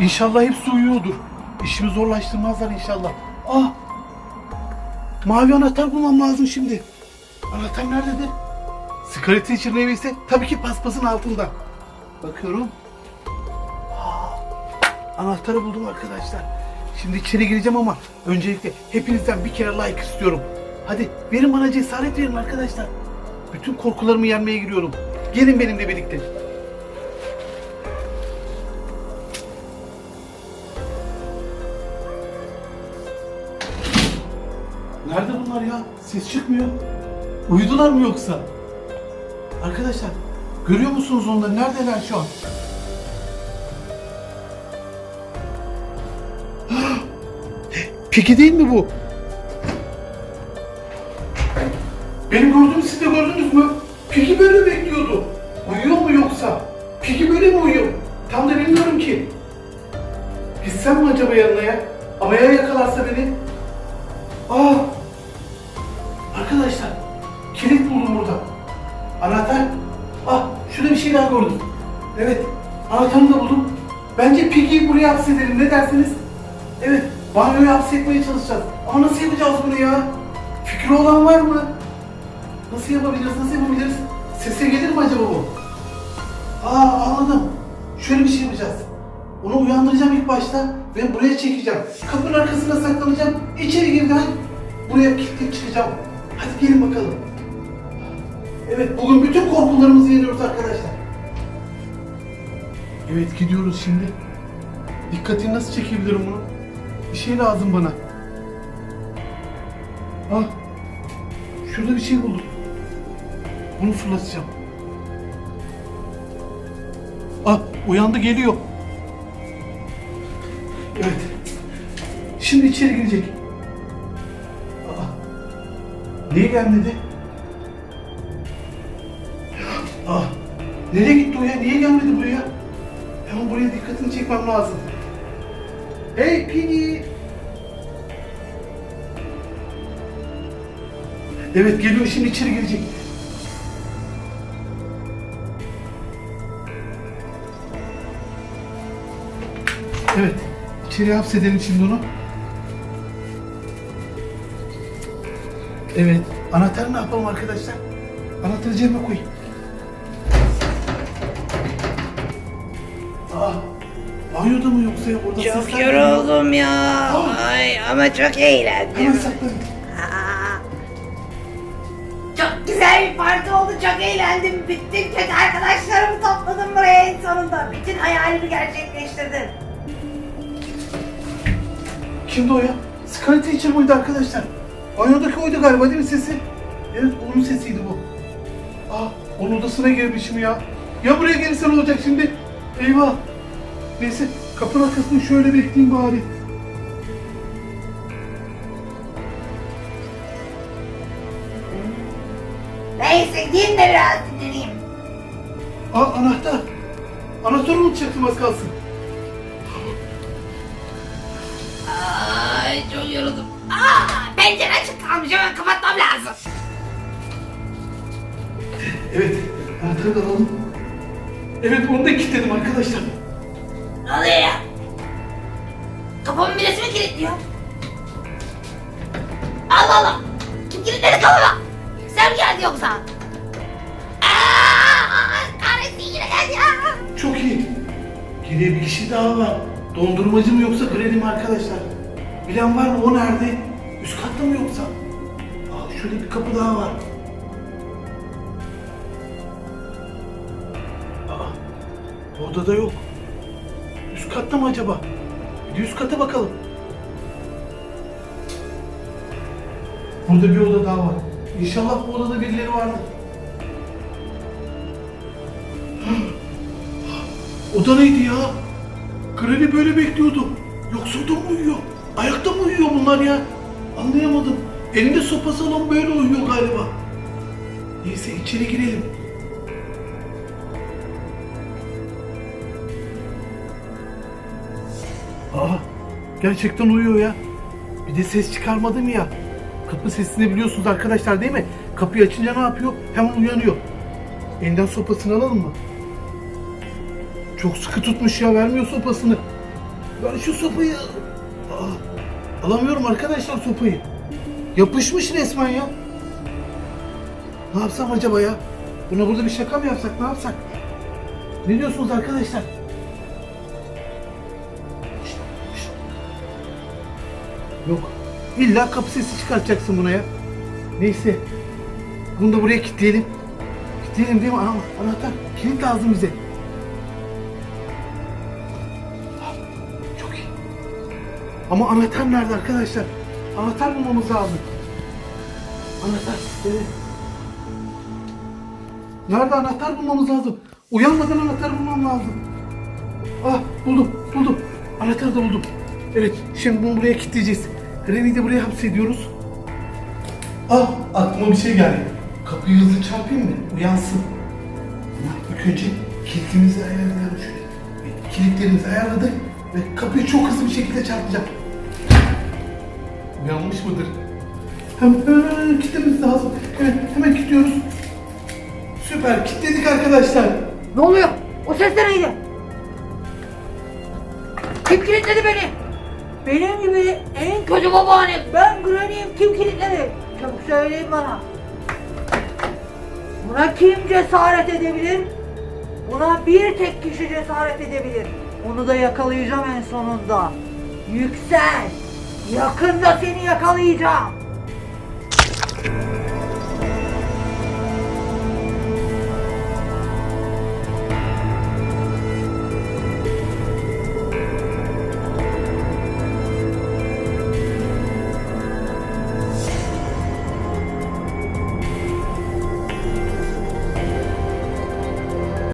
İnşallah hepsi uyuyordur. İşimi zorlaştırmazlar inşallah. Ah! Mavi anahtar bulmam lazım şimdi. Anahtar nerededir? Sigara için ise tabii ki paspasın altında. Bakıyorum. Ah! Anahtarı buldum arkadaşlar. Şimdi içeri gireceğim ama öncelikle hepinizden bir kere like istiyorum. Hadi verin bana cesaret verin arkadaşlar. Bütün korkularımı yenmeye giriyorum. Gelin benimle birlikte. Nerede bunlar ya? Ses çıkmıyor. Uyudular mı yoksa? Arkadaşlar görüyor musunuz onları? Neredeler şu an? Peki değil mi bu? Benim gördüğümü siz de gördünüz mü? Peki böyle bekliyordu. Uyuyor mu yoksa? Peki böyle mi uyuyor? Tam da bilmiyorum ki. Gitsem mi acaba yanına ya? Ama ya yakalarsa beni? Aa! Arkadaşlar, kilit buldum burada. Anahtar. Ah, şurada bir şey daha gördüm. Evet, anahtarını da buldum. Bence Piggy'yi buraya hapsedelim. Ne dersiniz? Evet, banyoya hapsetmeye çalışacağız. Ama nasıl yapacağız bunu ya? Fikri olan var mı? Nasıl yapabiliriz, nasıl yapabiliriz? Sese gelir mi acaba bu? Aa anladım. Şöyle bir şey yapacağız. Onu uyandıracağım ilk başta ve buraya çekeceğim. Kapının arkasına saklanacağım. İçeri girden buraya kilitleyip çıkacağım. Hadi gelin bakalım. Evet bugün bütün korkularımızı yeniyoruz arkadaşlar. Evet gidiyoruz şimdi. Dikkatini nasıl çekebilirim bunu? Bir şey lazım bana. Ah. Şurada bir şey buldum. Bunu fırlatacağım. Ah uyandı geliyor. Evet. Şimdi içeri girecek. Aa, niye gelmedi? Ah, nereye gitti o ya? Niye gelmedi buraya? Hemen buraya dikkatini çekmem lazım. Hey Piggy! Evet geliyor şimdi içeri girecek. Evet. İçeri hapsedelim şimdi onu. Evet. Anahtarı ne yapalım arkadaşlar? Anahtarı cebime koy. Aa, banyoda mı yoksa ya? Orada Çok sesler geliyor. yoruldum ya. Aa. Ay ama çok Hemen eğlendim. saklanın. Aa. Çok güzel bir parti oldu. Çok eğlendim. Bütün kötü arkadaşlarımı topladım buraya en sonunda. Bütün hayalimi gerçekleştirdim. Kimdi o ya? Scarlet Teacher mıydı arkadaşlar? Banyodaki oydu galiba değil mi sesi? Evet onun sesiydi bu. Aa onun odasına girmişim ya. Ya buraya gelirse ne olacak şimdi? Eyvah. Neyse kapının arkasında şöyle bekleyeyim bari. Neyse gideyim de biraz dinleneyim. Aa anahtar. Anahtarı unutacaktım az kalsın. Ay çok yoruldum. Aa, pencere açık kalmış. Hemen kapatmam lazım. Evet anahtarı da alalım. Evet onu da kilitledim arkadaşlar. Ne oluyor ya? Kapımın birisi mi kilitliyor? Allah Allah! Kim kilitledi kapımı? Sen mi geldi yoksa? Aa, kahretsin yine geldi ya. Çok iyi. Geriye bir kişi daha var. Dondurmacı mı yoksa kredi mi arkadaşlar? Bilen var mı? O nerede? Üst katta mı yoksa? Aa, şöyle bir kapı daha var. Aa, bu odada yok. Üst katta mı acaba? Bir de üst kata bakalım. Burada bir oda daha var. İnşallah bu odada birileri vardır. O da neydi ya? Granny böyle bekliyordu. Yoksa o da mı uyuyor? Ayakta mı uyuyor bunlar ya? Anlayamadım. Elinde sopası olan böyle uyuyor galiba. Neyse içeri girelim. Aa, gerçekten uyuyor ya. Bir de ses çıkarmadım ya. Kapı sesini biliyorsunuz arkadaşlar değil mi? Kapıyı açınca ne yapıyor? Hemen uyanıyor. Elinden sopasını alalım mı? Çok sıkı tutmuş ya vermiyor sopasını. Ben şu sopayı... Alamıyorum arkadaşlar sopayı. Yapışmış resmen ya. Ne yapsam acaba ya? Buna burada bir şaka mı yapsak ne yapsak? Ne diyorsunuz arkadaşlar? Yok. İlla kapı sesi çıkartacaksın buna ya. Neyse. Bunu da buraya kilitleyelim. Kilitleyelim değil mi? Anahtar. Kilit lazım bize. Ama anahtar nerede arkadaşlar? Anahtar bulmamız lazım. Anahtar. Evet. Nerede anahtar bulmamız lazım? Uyanmadan anahtar bulmam lazım. Ah buldum buldum. Anahtarı da buldum. Evet şimdi bunu buraya kilitleyeceğiz. Granny'i de buraya hapsediyoruz. Ah aklıma bir şey geldi. Kapıyı hızlı çarpayım mı? Uyansın. Ama önce kilitimizi ayarlayalım şöyle. Kilitlerimizi ayarladık ve kapıyı çok hızlı bir şekilde çarpacağım. Uyanmış mıdır? Hemen, hemen lazım. Evet hemen kilitliyoruz. Süper kilitledik arkadaşlar. Ne oluyor? O ses de neydi? Kim kilitledi beni? Benim gibi en kötü babaannem. Ben Granny'im. Kim kilitledi? Çabuk söyleyin bana. Buna kim cesaret edebilir? Buna bir tek kişi cesaret edebilir. Onu da yakalayacağım en sonunda. Yüksel. Yakında seni yakalayacağım.